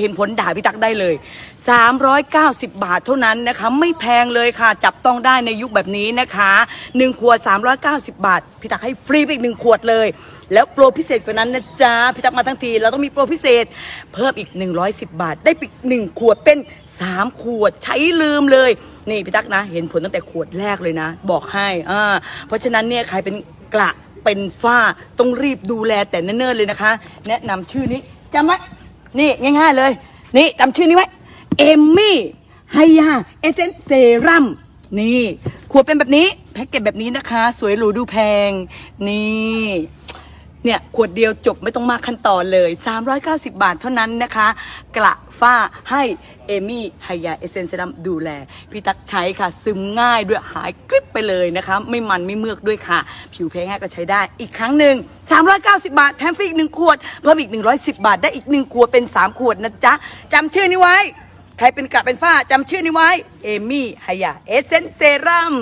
เห็นผลด่าพี่ตักได้เลย 390 บาทเท่านั้นนะคะ ไม่แพงเลยค่ะ จับต้องได้ในยุคแบบนี้นะคะ1ขวด 390 บาท พี่ตักให้ฟรีไปอีก 1 ขวดเลย แล้วโปรพิเศษกว่านั้นนะจ๊ะ พี่ตักมาทั้งที เราต้องมีโปรพิเศษเพิ่มอีก 110 บาท ได้ปอีก1ขวดเป็น 3 ขวดใช้ลืมเลยนี่พี่ตักนะ เห็นผลตั้งแต่ขวดแรกเลยนะ บอกให้อ่าเพราะฉะนั้นเนี่ยใครเป็นกระเป็นฝ้าต้องรีบดูแลแต่เนิ่นๆเลยนะคะ แนะนำชื่อนี้จำไว้ นี่ง่าย ๆเลย นี่จำชื่อนี้ไว้เอมมี่ไฮยาเอเซนเซรัมนี่ขวดเป็นแบบนี้ แพ็กเกจแบบนี้นะคะ สวยหรูดูแพง นี่ เนี่ยขวดเดียวจบไม่ต้องมากขั้นตอนเลย 390 บาทเท่านั้นนะคะ กระฝ้าให้เอมี่ไฮยาเอเซนเซรัมดูแล พี่ตักใช้ค่ะ ซึมง่ายด้วยหายกริบไปเลยนะคะ ไม่มันไม่เมือกด้วยค่ะ ผิวแพ้ง่ายก็ใช้ได้อีกครั้งหนึ่ง 390 บาท แถมฟรีอีกหนึ่งขวด เพิ่มอีก 110 บาท ได้อีกหนึ่งขวดเป็น 3 ขวดนะจ๊ะจำชื่อนี้ไว้ ใครเป็นกระเป็นฝ้าจำชื่อนี้ไว้เอมี่ไฮยาเอเซนเซรัม